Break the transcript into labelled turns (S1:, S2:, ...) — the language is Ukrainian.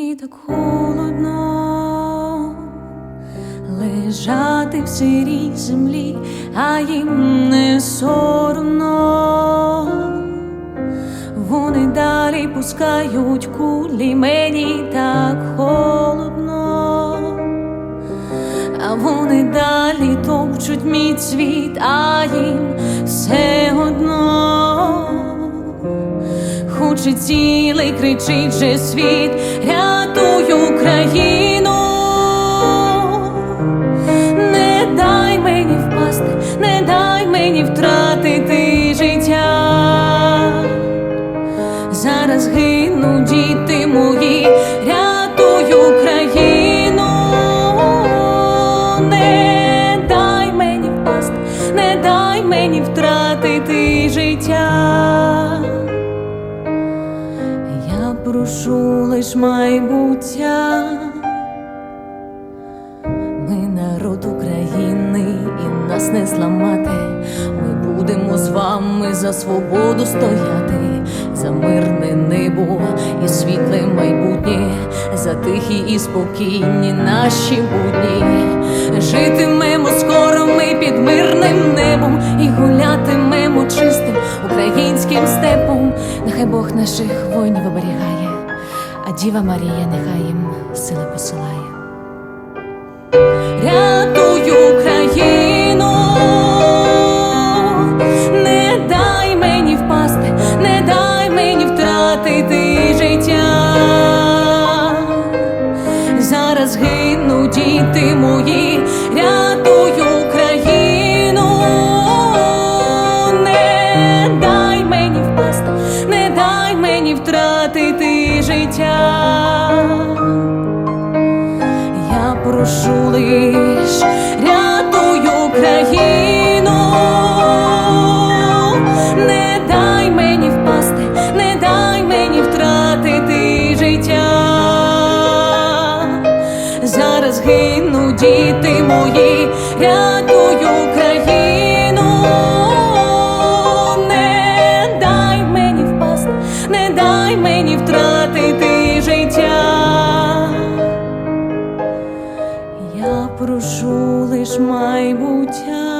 S1: Мені так холодно лежати в сирій землі, а їм не соромно. Вони далі пускають кулі, мені так холодно, а вони далі топчуть мій цвіт, а їм все одно. Хоче цілий кричить же світ, рятуй Україну, не дай мені впасти, не дай мені втратити життя. Зараз гинуть діти мої, рятуй Україну, не дай мені впасти, не дай мені втратити життя. Я прошу лиш майбуття. Ми народ України і нас не зламати. Ми будемо з вами за свободу стояти, за мирне небо і світле майбутнє, за тихі і спокійні наші будні. Житимемо скоро ми під мирним небом і гулятимемо чистим українським степом. Нехай Бог наших воїнів оберігає, Діва Марія нехай їм сили посилає. Рятуй Україну, не дай мені впасти, не дай мені втратити життя. Зараз гинуть діти мої, мені втратити життя, я прошу лиш, рятую Україну, не дай мені впасти, не дай мені втратити життя, зараз гинуть діти мої. 爱不加。